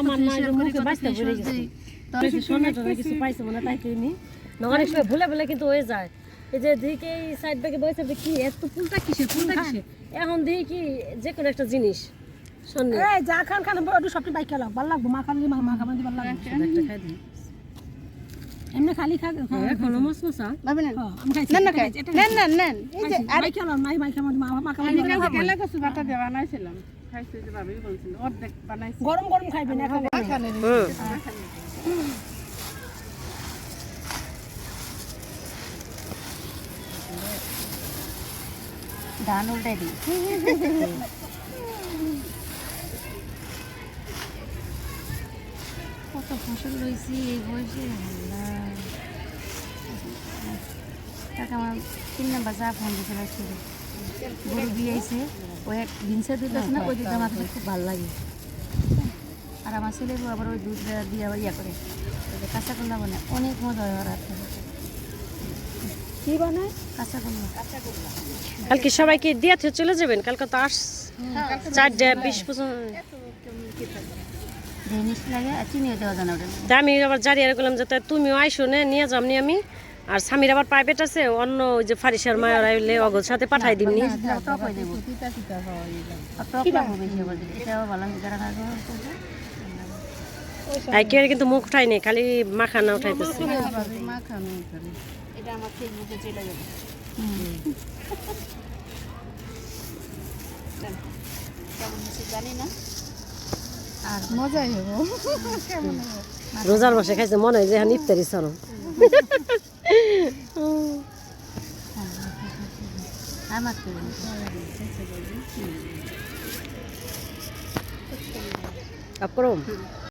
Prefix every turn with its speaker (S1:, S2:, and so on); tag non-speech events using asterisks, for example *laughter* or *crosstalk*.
S1: আমার না মুখে বাঁচতে ভরে গেছে। সোনা টোনা কিছু পাইছে মনে তাই কিনি অনেক সময় ভুলে ভুলে কিন্তু হয়ে যায়। এই যে দিকে সাইড ব্যাগে বসে কি এত ফুলটা কিসে ফুলটা কিসে এখন দেখি কি যে কোনো একটা জিনিস। শোন
S2: এই যা খান খান একটু সবটি বাইক খেলাম ভালো লাগবো মা খালি মা মা খাবার দিয়ে ভালো লাগবে।
S1: একটা খাই দিই।
S2: এমনি খালি খা
S1: এখনও মশ মশা
S3: ভাবি
S2: হ্যাঁ,
S3: না খাই এই যে
S2: নাই বাইক খাবার মা মা খাবার
S3: আমি
S2: দিয়ে
S3: কেলা কচু বাটা দিয়ে বানাইছিলাম। খাইছি যে ভাবি বলছিল অর্ধেক বানাইছি।
S2: গরম গরম খাইবেন এখন
S1: হুম।
S3: ধান উল্টাই দিই। *laughs* কত ফসল রয়েছি এই বয়সে আল্লাহ। টাকা আমার তিন নাম্বার যা ফোন দিয়েছিল ছিল গরু দিয়েছে ওই এক ভিনসে দুধ আছে না ওই দুধ আমার কাছে খুব ভালো লাগে। আর আমার ছেলে আবার ওই দুধ দিয়ে আবার ইয়া করে। কাঁচা কলা বানায় অনেক মজা হয় ওর
S2: কি বানায়?
S3: কাঁচা কলা
S1: কালকে সবাইকে দিয়ে চলে যাবেন কালকে তো আস চারটে বিশ পর্যন্ত
S3: জিনিস লাগে আর চিনিও দেওয়া জানা ওটা
S1: আমি আবার জারি আর করলাম যাতে তুমিও আইসো নে নিয়ে যামনি আমি আর স্বামীর আবার প্রাইভেট আছে অন্য ওই যে ফারিসার মায়ের আইলে অগর সাথে পাঠাই দিমনি
S3: টক দেবো আর টক লাগবো বেশি করে দিলে এটাও ভালো লাগে যারা খাবে
S1: আর কেউ কিন্তু মুখ উঠাই নেই খালি মাখা না উঠাইতেছে।
S3: মা এটা আমার ফেসবুকে চলে যাবে। জানি না। আর মজাই হব
S1: রোজার মাসে খাইছে মনে হয় যে এখন ইফতারি সরম
S3: আমার তো